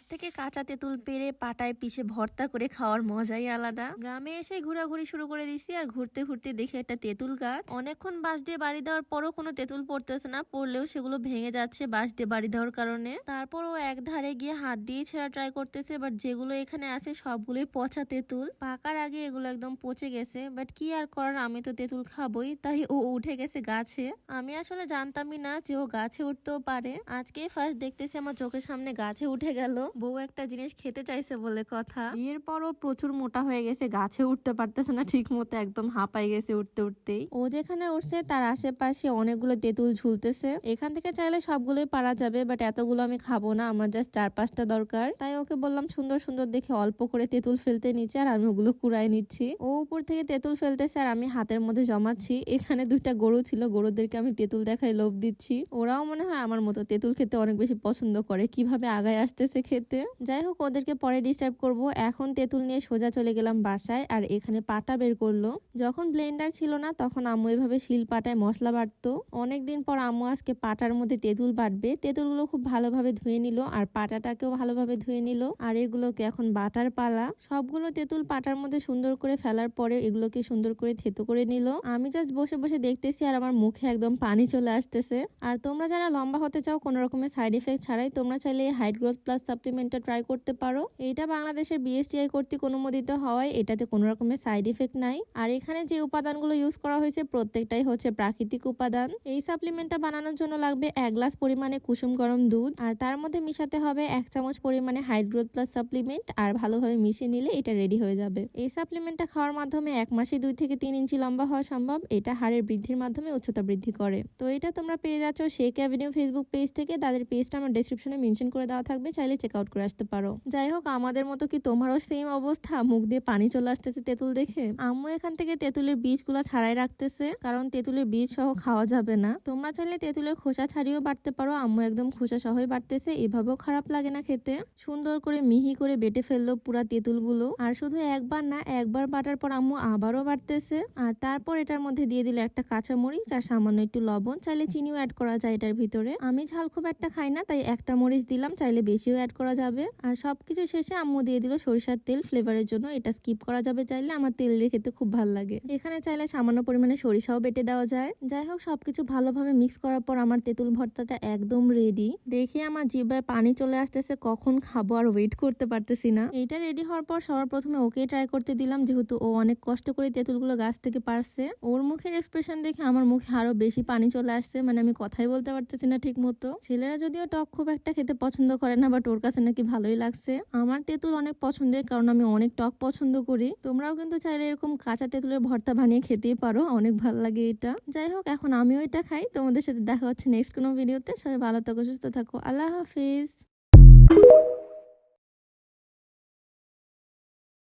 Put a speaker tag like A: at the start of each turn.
A: গাছ থেকে কাঁচা তেঁতুল পেরে পাটায় পিষে ভর্তা করে খাওয়ার মজাই আলাদা। গ্রামে এসে ঘোরাঘুরি শুরু করে দিছি আর ঘুরতে ঘুরতে দেখি একটা তেঁতুল গাছ। অনেকক্ষণ বাঁশ দিয়ে বাড়ি দেওয়ার পরও কোনো তেঁতুল পড়তেছে না, পড়লেও সেগুলো ভেঙে যাচ্ছে বাঁশ দিয়ে বাড়ি দেওয়ার কারণে। তারপর ও এক ধারে গিয়ে হাত দিয়ে ছেঁড়া ট্রাই করতেছে বাট যেগুলো এখানে আছে সবগুলোই পচা তেঁতুল। পাকার আগে এগুলো একদম পচে গেছে বাট কি আর করার, আমি তো তেঁতুল খাবই, তাই ও উঠে গেছে গাছে। আমি আসলে জানতামই না যে ও গাছে উঠতেও পারে। আজকে ফার্স্ট দেখতেছি আমার চোখের সামনে গাছে উঠে গেল। বউ একটা জিনিস খেতে চাইছে বলে কথা। এরপরও প্রচুর মোটা হয়ে গেছে গাছে উঠতে পারতেছে না ঠিক মতো একদম হাঁপাই গেছে উঠতে উঠতেই। ও যেখানে উঠছে তার আশেপাশে অনেকগুলো তেঁতুল ঝুলতেছে। এখান থেকে চাইলে সবগুলোই পারা যাবে বাট এতগুলো আমি খাব না আমার জাস্ট চার পাঁচটা দরকার। তাই ওকে বললাম সুন্দর সুন্দর দেখে অল্প করে তেঁতুল ফেলতে নিচ্ছে আর আমি ওগুলো কুড়াই নিচ্ছি। ও উপর থেকে তেঁতুল ফেলতেছে আর আমি হাতের মধ্যে জমাচ্ছি। এখানে দুইটা গরু ছিল গরুদেরকে আমি তেঁতুল দেখাই লোভ দিচ্ছি। ওরাও মনে হয় আমার মতো তেঁতুল খেতে অনেক বেশি পছন্দ করে কীভাবে আগায় আসতেছে খেতে? যাই হোক, ওদেরকে পরে ডিস্টার্ব করব। এখন তেঁতুল নিয়ে সোজা চলে গেলাম বাসায় আর এখানে পাটা বের করল। যখন ব্লেন্ডার ছিল না, তখন আম্মু এভাবে শিল পাটায় মশলা বাটতো। অনেকদিন পর আম্মু আজকে পাটার মধ্যে তেঁতুল বাটবে। তেঁতুলগুলো খুব ভালোভাবে ধুয়ে নিল আর পাটাটাকেও ভালোভাবে ধুয়ে নিল। আর এগুলোকে এখন বাটার পালা। সবগুলো তেঁতুল পাটার মধ্যে সুন্দর করে ফেলার পরে এগুলোকে সুন্দর করে থেতো করে নিল। আমি জাস্ট বসে বসে দেখতেছি আর আমার মুখে একদম পানি চলে আসতেছে। আর তোমরা যারা লম্বা হতে চাও, কোনো রকমের সাইড এফেক্ট ছাড়াই তোমরা চাইলে হাইট গ্রোথ প্লাস সাপ্লিমেন্টটা ট্রাই করতে পারো। এটা বাংলাদেশের বিএসটিআই কর্তৃক অনুমোদিত হওয়ায় এটাতে কোনো রকমের সাইড এফেক্ট নাই। আর এখানে যে উপাদানগুলো ইউজ করা হয়েছে, প্রত্যেকটাই হচ্ছে প্রাকৃতিক উপাদান। এই সাপ্লিমেন্টটা বানানোর জন্য লাগবে এক গ্লাস পরিমাণে কুসুম গরম দুধ, আর তার মধ্যে মিশাতে হবে এক চামচ পরিমাণে হাইট গ্রোথ প্লাস সাপ্লিমেন্ট আর ভালোভাবে মিশিয়ে নিলে এটা রেডি হয়ে যাবে। এই সাপ্লিমেন্টটা খাওয়ার মাধ্যমে এক মাসে দুই থেকে তিন ইঞ্চি লম্বা হওয়া সম্ভব। এটা হাড়ের বৃদ্ধির মাধ্যমে উচ্চতা বৃদ্ধি করে। তো এটা তোমরা পেয়ে যাচ্ছ শেক অ্যাভিনিউ ফেসবুক পেজ থেকে। তাদের পেজটা আমার ডেসক্রিপশনে মেনশন করে দেওয়া থাকবে। চাইলে চেক আউট করে আসতে পারো। যাই হোক, আমাদের মতো কি তোমারও সেম অবস্থা? মুখ দিয়ে পানি চলে আসতেছে তেঁতুল দেখে? আম্মু এখান থেকে তেঁতুলের বীজগুলো ছাড়াই রাখতেছে, কারণ তেঁতুলের বীজ সহ খাওয়া যাবে না। তোমরা চাইলে তেঁতুলের খোসা ছাড়িয়েও বাড়তে পারো, আম্মু একদম খোসা সহই বাড়তেছে, এভাবেও খারাপ লাগে না খেতে। সুন্দর করে মিহি করে বেটে ফেলল পুরা তেঁতুলগুলো। আর শুধু একবার না, একবার বাটার পর আম্মু আবারও বাড়তেছে। আর তারপর এটার মধ্যে দিয়ে দিল একটা কাঁচা মরিচ আর সামান্য একটু লবণ। চাইলে চিনিও অ্যাড করা যায় এটার ভিতরে। আমি ঝাল খুব একটা খাই না, তাই একটা মরিচ দিলাম, চাইলে বেশিও অ্যাড করা যাবে। আর সবকিছু শেষে আম্মু দিয়ে দিল সরিষার তেল ফ্লেভারের জন্য। এটা স্কিপ করা যাবে চাইলে। আমার তেল দিয়ে খেতে খুব ভালো লাগে। এখানে চাইলে সামান্য পরিমাণে সরিষাও বেটে দেওয়া যায়। যাই হোক, সবকিছু ভালোভাবে মিক্স করার পর আমার তেঁতুল ভর্তাটা একদম রেডি দেখে আমার জিভায় পানি চলে আসতেছে। কখন খাব আর ওয়েট করতে পারতেছি না। এটা রেডি হওয়ার পর সবার প্রথমে ওকে ট্রাই করতে দিলাম। যেহেতু ও অনেক কষ্ট করে তেঁতুলগুলো গাছ থেকে পারছে। ওর মুখের এক্সপ্রেশন দেখে আমার মুখে আরও বেশি পানি চলে আসছে। মানে আমি কথাই বলতে পারতেছি না ঠিক মতো ছেলেরা যদিও টক খুব একটা খেতে পছন্দ করে না বাট ওর কাছে নাকি ভালোই লাগছে। আমার তেঁতুল অনেক পছন্দের কারণ আমি অনেক টক পছন্দ করি। তোমরাও কিন্তু চাইলে এরকম কাঁচা তেঁতুলের ভর্তা বানিয়ে খেতেই পারো। অনেক ভালো লাগে এটা। যাই হোক, এখন আমিও এটা খাই। তোমাদের সাথে দেখা হচ্ছে নেক্সট কোনো ভিডিওতে সবাই ভালো থাকো, সুস্থ থাকো। আল্লাহ হাফিজ।